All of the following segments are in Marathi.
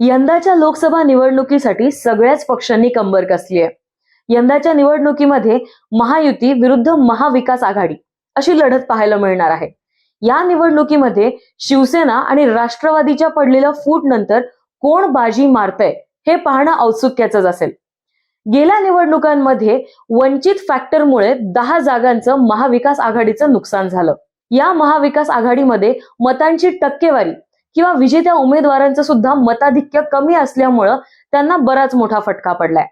यंदाच्या लोकसभा निवडणुकीसाठी सगळ्याच पक्षांनी कंबर कसली आहे. यंदाच्या निवडणुकीमध्ये महायुती विरुद्ध महाविकास आघाडी अशी लढत पाहायला मिळणार आहे. या निवडणुकीमध्ये शिवसेना आणि राष्ट्रवादीच्या पडलेल्या फूट नंतर कोण बाजी मारतय हे पाहणं औत्सुक्याचंच असेल. गेल्या निवडणुकांमध्ये वंचित फॅक्टरमुळे दहा जागांचं महाविकास आघाडीचं नुकसान झालं. या महाविकास आघाडीमध्ये मतांची टक्केवारी किंवा विजेत्या उमेदवारांचं सुद्धा मताधिक्य कमी असल्यामुळं त्यांना बराच मोठा फटका पडलाय.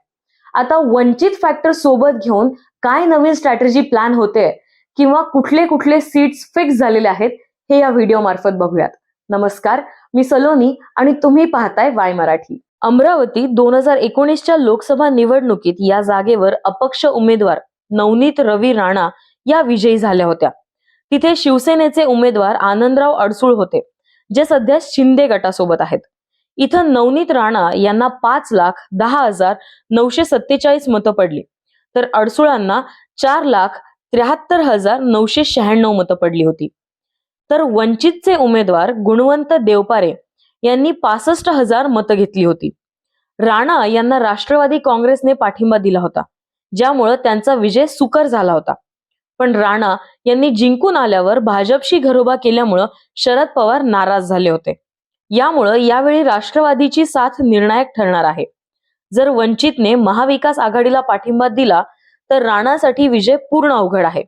आता वंचित फॅक्टर सोबत घेऊन काय नवीन स्ट्रॅटेजी प्लॅन होते किंवा कुठले कुठले सीट्स फिक्स झालेले आहेत हे या व्हिडिओ मार्फत बघूयात. नमस्कार मी सलोनी आणि तुम्ही पाहताय वाय मराठी. अमरावती दोन हजार एकोणीसच्या लोकसभा निवडणुकीत या जागेवर अपक्ष उमेदवार नवनीत रवी राणा या विजयी झाल्या होत्या. तिथे शिवसेनेचे उमेदवार आनंदराव अडसूळ होते. जे सध्या शिंदे गटासोबत आहेत. इथं नवनीत राणा यांना पाच लाख दहा हजार नऊशे सत्तेचाळीस मतं पडली. तर अडसुळांना चार लाख त्र्याहत्तर हजार नऊशे शहाण्णव मतं पडली होती. तर वंचितचे उमेदवार गुणवंत देवपारे यांनी पासष्ट हजार मतं घेतली होती. राणा यांना राष्ट्रवादी काँग्रेसने पाठिंबा दिला होता. ज्यामुळं त्यांचा विजय सुकर झाला होता. पण राणा यांनी जिंकून आल्यावर भाजपशी घरोबा केल्यामुळं शरद पवार नाराज झाले होते. यामुळं यावेळी राष्ट्रवादीची साथ निर्णायक ठरणार आहे. जर वंचितने महाविकास आघाडीला पाठिंबा दिला तर राणासाठी विजय पूर्ण अवघड आहे.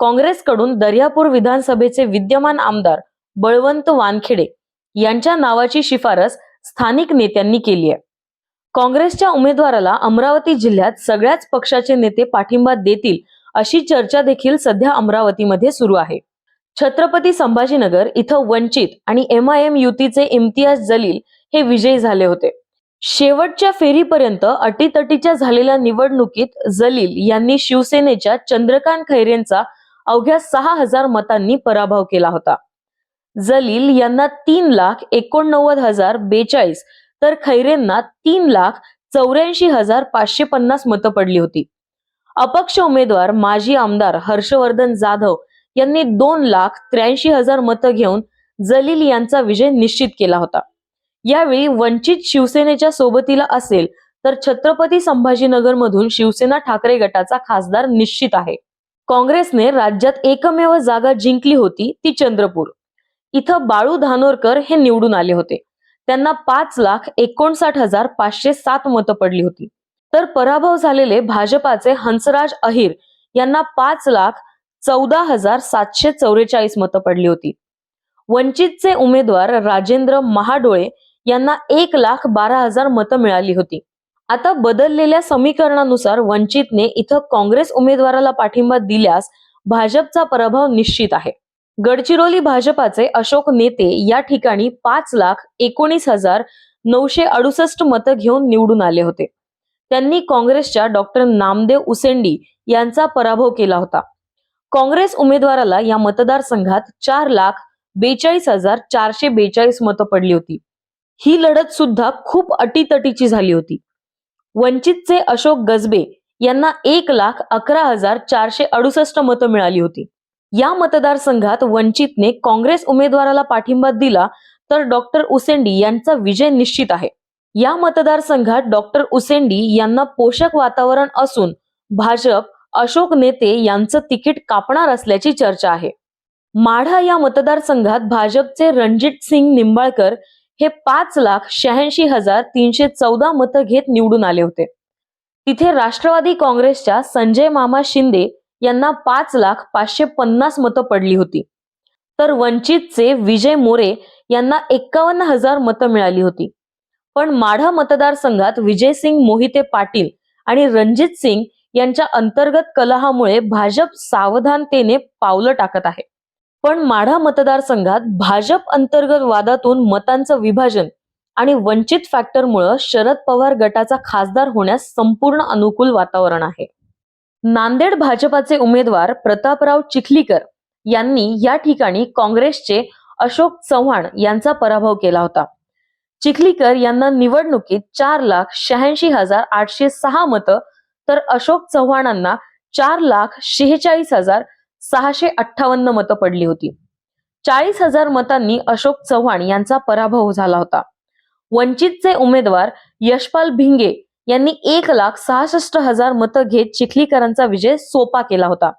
काँग्रेसकडून दर्यापूर विधानसभेचे विद्यमान आमदार बळवंत वानखेडे यांच्या नावाची शिफारस स्थानिक नेत्यांनी केली आहे. काँग्रेसच्या उमेदवाराला अमरावती जिल्ह्यात सगळ्याच पक्षाचे नेते पाठिंबा देतील अशी चर्चा देखील सध्या अमरावतीमध्ये सुरू आहे. छत्रपती संभाजीनगर इथं वंचित आणि एम आय एम युतीचे इम्तियाज जलील हे विजयी झाले होते. शेवटच्या फेरीपर्यंत अटीतटीच्या झालेल्या निवडणुकीत जलील यांनी शिवसेनेच्या चंद्रकांत खैरेंचा अवघ्या सहा हजार मतांनी पराभव केला होता. जलील यांना तीन लाख एकोणनव्वद हजार बेचाळीस तर खैरेंना तीन लाख चौऱ्याऐंशी हजार पाचशे पन्नास मतं पडली होती. अपक्ष उमेदवार माजी आमदार हर्षवर्धन जाधव यांनी दोन लाख त्र्याऐंशी हजार मतं घेऊन जलील यांचा विजय निश्चित केला होता. यावेळी वंचित शिवसेनेच्या सोबतीला असेल तर छत्रपती संभाजीनगर मधून शिवसेना ठाकरे गटाचा खासदार निश्चित आहे. काँग्रेसने राज्यात एकमेव जागा जिंकली होती ती चंद्रपूर. इथं बाळू धानोरकर हे निवडून आले होते. त्यांना पाच लाख एकोणसाठ हजार पाचशे सात मतं पडली होती. तर पराभव झालेले भाजपाचे हंसराज अहिर यांना पाच लाख चौदा हजार सातशे चौवेचाळीस मतं पडली होती. वंचितचे उमेदवार राजेंद्र महाडोळे यांना एक लाख बारा हजार मतं मिळाली होती. आता बदललेल्या समीकरणानुसार वंचितने इथं काँग्रेस उमेदवाराला पाठिंबा दिल्यास भाजपचा पराभव निश्चित आहे. गडचिरोली भाजपाचे अशोक नेते या ठिकाणी पाच लाख एकोणीस हजार नऊशे अडुसष्ट मतं घेऊन निवडून आले होते. त्यांनी काँग्रेसच्या डॉक्टर नामदेव उसेंडी यांचा पराभव केला होता. काँग्रेस उमेदवाराला या मतदारसंघात चार लाख बेचाळीस हजार चारशे बेचाळीस मतं पडली होती. ही लढत सुद्धा खूप अटीतटीची झाली होती. वंचितचे अशोक गजबे यांना एक लाख अकरा हजार चारशे अडुसष्ट मतं मिळाली होती. या मतदारसंघात वंचितने काँग्रेस उमेदवाराला पाठिंबा दिला तर डॉक्टर उसेंडी यांचा विजय निश्चित आहे. या मतदारसंघात डॉक्टर उसेंडी यांना पोषक वातावरण असून भाजप अशोक नेते यांचं तिकीट कापणार असल्याची चर्चा आहे. माढा या मतदारसंघात भाजपचे रणजित सिंग निंबाळकर हे पाच लाख शहाऐंशी हजार तीनशे चौदा मतं घेत निवडून आले होते. तिथे राष्ट्रवादी काँग्रेसच्या संजय मामा शिंदे यांना पाच लाख पाचशे पन्नास मतं पडली होती. तर वंचितचे विजय मोरे यांना एक्कावन्न हजार मतं मिळाली होती. पण माढा मतदारसंघात विजयसिंग मोहिते पाटील आणि रणजित सिंग यांच्या अंतर्गत कलहामुळे भाजप सावधानतेने पावलं टाकत आहे. पण माढा मतदारसंघात भाजप अंतर्गत वादातून मतांचं विभाजन आणि वंचित फॅक्टरमुळं शरद पवार गटाचा खासदार होण्यास संपूर्ण अनुकूल वातावरण आहे. नांदेड भाजपाचे उमेदवार प्रतापराव चिखलीकर यांनी या ठिकाणी काँग्रेसचे अशोक चव्हाण यांचा पराभव केला होता. चिखलीकर यांना निवडणुकीत चार लाख शहाऐंशी हजार आठशे सहा मतं तर अशोक चव्हाणांना चार लाख शेहेचाळीस हजार सहाशे अठ्ठावन्न मतं पडली होती. चाळीस हजार मतांनी अशोक चव्हाण यांचा पराभव झाला होता. वंचितचे उमेदवार यशपाल भिंगे यांनी एक लाख सहासष्ट हजार मतं घेत चिखलीकरांचा विजय सोपा केला होता.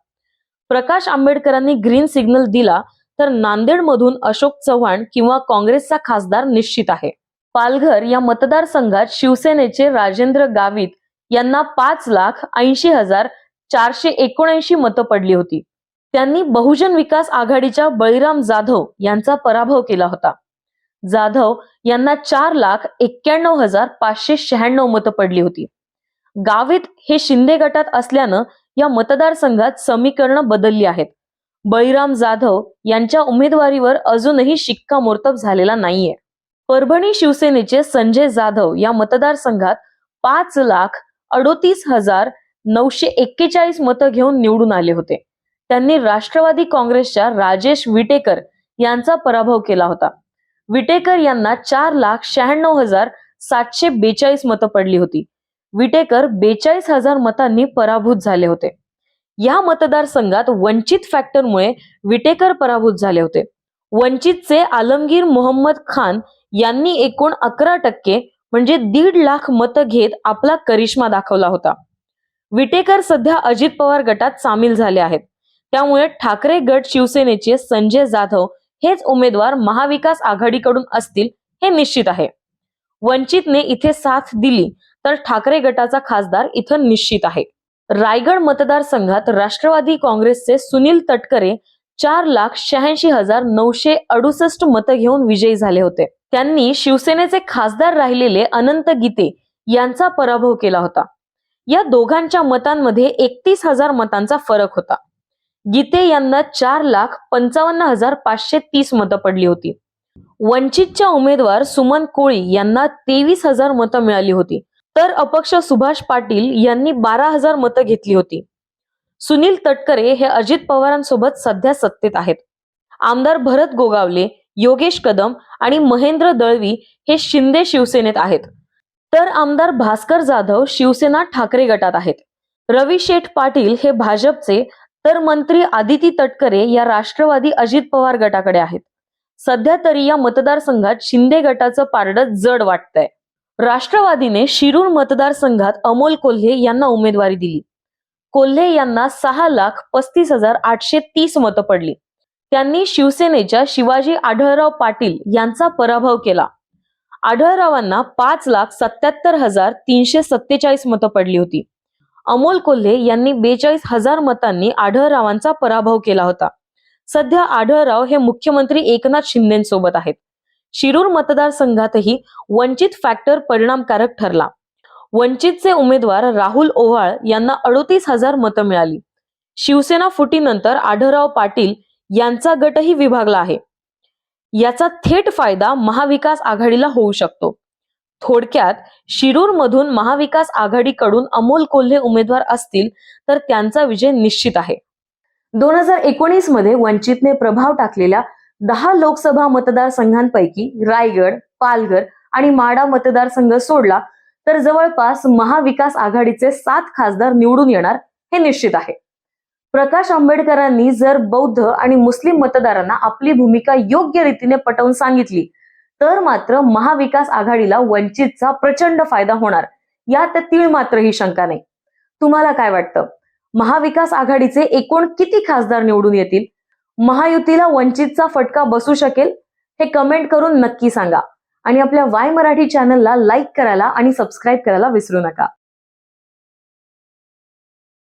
प्रकाश आंबेडकरांनी ग्रीन सिग्नल दिला तर नांदेडमधून अशोक चव्हाण किंवा काँग्रेसचा खासदार निश्चित आहे. पालघर या मतदारसंघात शिवसेनेचे राजेंद्र गावित यांना पाच लाख ऐंशी हजार चारशे एकोणऐंशी मतं पडली होती. त्यांनी बहुजन विकास आघाडीच्या बळीराम जाधव यांचा पराभव केला होता. जाधव यांना चार लाख एक्क्याण्णव हजार पाचशे शहाण्णव मतं पडली होती. गावित हे शिंदे गटात असल्यानं या मतदारसंघात समीकरणं बदलली आहेत. बळीराम जाधव यांच्या उमेदवारीवर अजूनही शिक्कामोर्तब झालेला नाहीये. परभणी शिवसेनेचे संजय जाधव या मतदारसंघात पाच लाख अडोतीस हजार नऊशे एक्केचाळीस मतं घेऊन निवडून आले होते. त्यांनी राष्ट्रवादी काँग्रेसच्या राजेश विटेकर यांचा पराभव केला होता. विटेकर यांना चार लाख शहाण्णव हजार सातशे बेचाळीस मतं पडली होती. विटेकर बेचाळीस हजार मतांनी पराभूत झाले होते. या मतदारसंघात वंचित फॅक्टरमुळे विटेकर पराभूत झाले होते. वंचितचे आलमगीर मोहम्मद खान यांनी एकूण अकरा टक्के म्हणजे दीड लाख मतं घेत आपला करिश्मा दाखवला होता. विटेकर सध्या अजित पवार गटात सामील झाले आहेत. त्यामुळे ठाकरे गट शिवसेनेचे संजय जाधव हेच उमेदवार महाविकास आघाडीकडून असतील हे निश्चित आहे. वंचितने इथे साथ दिली तर ठाकरे गटाचा खासदार इथं निश्चित आहे. रायगड मतदारसंघात राष्ट्रवादी काँग्रेसचे सुनील तटकरे चार लाख शहाऐंशी हजार नऊशे अडुसष्ट मतं घेऊन विजयी झाले होते. त्यांनी शिवसेनेचे खासदार राहिलेले अनंत गीते यांचा पराभव केला होता. या दोघांच्या मतांमध्ये एकतीस हजार मतांचा फरक होता. गीते यांना चार लाख पंचावन्न हजार पाचशे तीस मतं पडली होती. वंचितच्या उमेदवार सुमन कोळी यांना तेवीस हजार मतं मिळाली होती. तर अपक्ष सुभाष पाटील यांनी बारा हजार मतं घेतली होती. सुनील तटकरे हे अजित पवारांसोबत सध्या सत्तेत आहेत. आमदार भरत गोगावले योगेश कदम आणि महेंद्र दळवी हे शिंदे शिवसेनेत आहेत. तर आमदार भास्कर जाधव शिवसेना ठाकरे गटात आहेत. रवी शेठ पाटील हे भाजपचे तर मंत्री आदिती तटकरे या राष्ट्रवादी अजित पवार गटाकडे आहेत. सध्या तरी या मतदारसंघात शिंदे गटाचं पारडं जड वाटतंय. राष्ट्रवादीने शिरूर मतदारसंघात अमोल कोल्हे यांना उमेदवारी दिली. कोल्हे यांना सहा लाख पस्तीस हजार आठशे तीस मतं पडली. त्यांनी शिवसेनेच्या शिवाजी आढळराव पाटील यांचा पराभव केला. आढळरावांना पाच लाख सत्याहत्तर हजार तीनशे सत्तेचाळीस मतं पडली होती. अमोल कोल्हे यांनी बेचाळीस हजार मतांनी आढळरावांचा पराभव केला होता. सध्या आढळराव हे मुख्यमंत्री एकनाथ शिंदेसोबत आहेत. शिरूर मतदारसंघातही वंचित फॅक्टर परिणामकारक ठरला. वंचितचे उमेदवार राहुल ओव्हाळ यांना अडोतीस हजार मतं मिळाली. शिवसेना फुटीनंतर आढळराव पाटील यांचा गटही विभागला आहे. याचा थेट फायदा महाविकास आघाडीला होऊ शकतो. थोडक्यात शिरूर मधून महाविकास आघाडीकडून अमोल कोल्हे उमेदवार असतील तर त्यांचा विजय निश्चित आहे. दोन हजार एकोणीसमध्ये वंचितने प्रभाव टाकलेल्या दहा लोकसभा मतदारसंघांपैकी रायगड पालघर आणि माडा मतदारसंघ सोडला तर जवळपास महाविकास आघाडीचे सात खासदार निवडून येणार हे निश्चित आहे. प्रकाश आंबेडकरांनी जर बौद्ध आणि मुस्लिम मतदारांना आपली भूमिका योग्य रीतीने पटवून सांगितली तर मात्र महाविकास आघाडीला वंचितचा प्रचंड फायदा होणार यात तीळ मात्र ही शंका नाही. तुम्हाला काय वाटतं? महाविकास आघाडीचे एकूण किती खासदार निवडून येतील? महायुतीला वंचितचा फटका बसू शकेल? हे कमेंट करून नक्की सांगा. आणि आपल्या वाय मराठी चॅनलला लाईक करायला आणि सबस्क्राईब करायला विसरू नका.